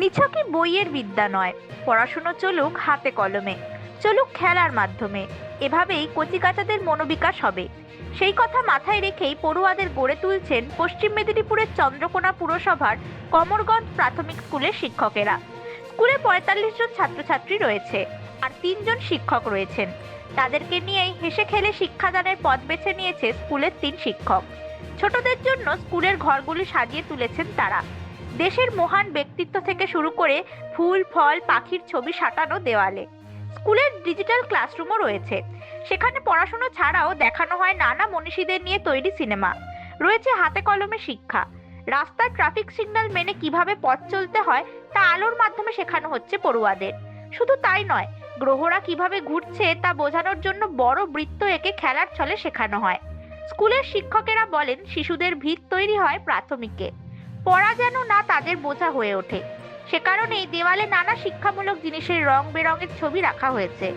নিছকই বইয়ের বিদ্যা নয়, পড়াশুনো চলুক হাতে কলমে, চলুক খেলার মাধ্যমে। এভাবেই কচিকাচাদের মনোবিকাশ হবে। সেই কথা মাথায় রেখেই পড়ুয়াদের গড়ে তুলছেন পশ্চিম মেদিনীপুরের চন্দ্রকোনা পুরসভার কমরগঞ্জ প্রাথমিক স্কুলের শিক্ষকেরা। স্কুলে পঁয়তাল্লিশ জন ছাত্রছাত্রী রয়েছে আর তিনজন শিক্ষক রয়েছেন। তাদেরকে নিয়েই হেসে খেলে শিক্ষাদানের পথ বেছে নিয়েছে স্কুলের তিন শিক্ষক। ছোটদের জন্য স্কুলের ঘরগুলি সাজিয়ে তুলেছেন তারা। দেশের মহান ব্যক্তিত্ব থেকে শুরু করে ফুল, ফল, পাখির ছবি সাঁটানো দেওয়ালে। স্কুলের ডিজিটাল ক্লাসরুমও রয়েছে। সেখানে পড়াশোনা ছাড়াও দেখানো হয় নানা মনীষীদের নিয়ে তৈরি সিনেমা। রয়েছে হাতে কলমে শিক্ষা। রাস্তার ট্রাফিক সিগন্যাল মেনে কীভাবে পথ চলতে হয়, তা আলোর মাধ্যমে শেখানো হচ্ছে পড়ুয়াদের। শুধু তাই নয়, গ্রহরা কীভাবে ঘুরছে তা বোঝানোর জন্য বড় বৃত্ত এঁকে খেলার ছলে শেখানো হয়। স্কুলের শিক্ষকেরা বলেন, শিশুদের ভিত তৈরি হয় প্রাথমিকে। পড়া যেন না তাদের বোঝা হয়ে ওঠে। সে কারণেই দেওয়ালে নানা শিক্ষামূলক জিনিসের রং বেরঙের ছবি রাখা হয়েছে।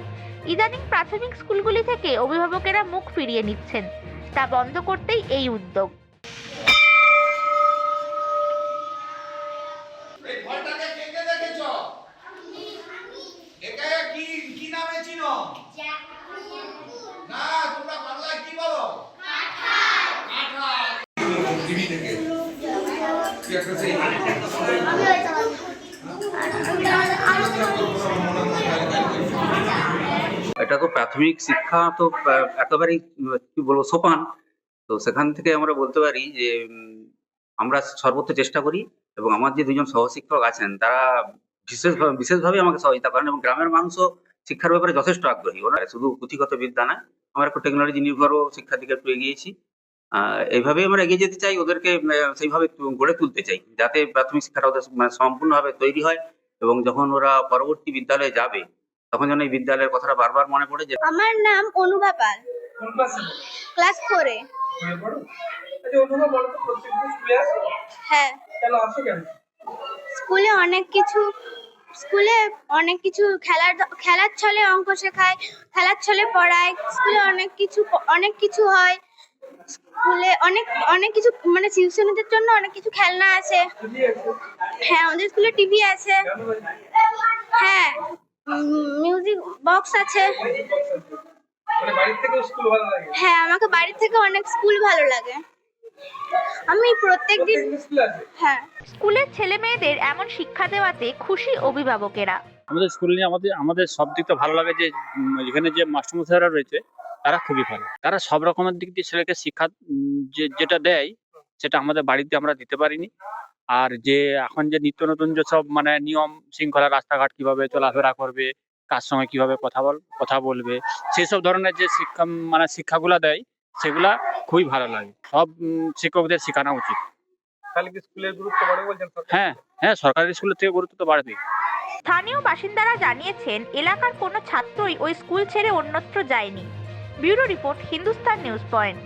ইদানিং প্রাথমিক স্কুলগুলি থেকে অভিভাবকেরা মুখ ফিরিয়ে নিচ্ছেন। তা বন্ধ করতেই এই উদ্যোগ এই ফলটাকে কে কে দেখেছ একে কি কি নামে চিনো না তোমরা বাংলায় কি বলো কাঁঠাল টিভি থেকে এটা তো প্রাথমিক শিক্ষা তো একেবারেই কি বলব, সোপান। তো সেখান থেকে আমরা বলতে পারি যে আমরা সর্বত্র চেষ্টা করি এবং আমার যে দুজন সহশিক্ষক আছেন, তারা বিশেষ বিশেষভাবে আমাকে সহযোগিতা করেন এবং গ্রামের মানুষও শিক্ষার ব্যাপারে যথেষ্ট আগ্রহী। ওরা শুধু পুঁথিগত বিদ্যা নয় আমরা একটু টেকনোলজি নির্ভরও শিক্ষার দিকে একটু এগিয়েছি। আহ, এইভাবেই আমরা এগিয়ে যেতে চাই ওদেরকে সেইভাবে গড়ে তুলতে চাই যাতে প্রাথমিক শিক্ষাটা ওদের মানে সম্পূর্ণভাবে তৈরি হয় এবং যখন ওরা পরবর্তী বিদ্যালয়ে যাবে তখন যেন এই বিদ্যালয়ের কথাটা বারবার মনে পড়ে যে আমার নাম অনুভা পাল। ক্লাস ফোরে। হ্যাঁ। স্কুলে অনেক কিছু স্কুলে অনেক কিছু খেলার খেলার ছলে অঙ্ক শেখায় খেলার ছলে পড়ায় স্কুলে অনেক কিছু অনেক কিছু হয়। স্কুলে অনেক অনেক কিছু মানে শিশুদের জন্য অনেক কিছু খেলনা আছে। হ্যাঁ আমাদের স্কুলে টিভি আছে। হ্যাঁ মিউজিক বক্স আছে। মানে বাড়ির থেকেও স্কুল ভালো লাগে? হ্যাঁ আমাকে বাড়ি থেকে অনেক স্কুল ভালো লাগে। আমি স্কুল আছে? হ্যাঁ। স্কুলের ছেলে মেয়েদের এমন শিক্ষা দেওয়াতে খুশি অভিভাবকেরা। আমাদের স্কুল নিয়ে আমাদের আমাদের সব দিকটা ভালো লাগে যে এখানে যে মাস্টারমশাইরা রয়েছে তারা খুবই ভালো। তারা সব রকমের দিক দিয়ে ছেলেকে শিক্ষা যে যেটা দেয় সেটা আমাদের বাড়িতে আমরা দিতে পারিনি। আর যে এখন যে নিত্য নতুন যে সব মানে নিয়ম শৃঙ্খলা রাস্তাঘাট কীভাবে চলাফেরা করবে কার সঙ্গে কীভাবে কথা বল কথা বলবে সেসব ধরনের যে শিক্ষা মানে শিক্ষাগুলা দেয় সেগুলা খুবই ভালো লাগে। সব শিক্ষকদের শেখানো উচিত। তাহলে কি স্কুলের গুরুত্ব বাড়ে বলছেন হ্যাঁ হ্যাঁ সরকারি স্কুলের থেকে গুরুত্ব তো বাড়বেই। স্থানীয় বাসিন্দারা জানিয়েছেন এলাকার কোনো ছাত্রই ওই স্কুল ছেড়ে অন্যত্র যায়নি। Bureau report Hindustan news point.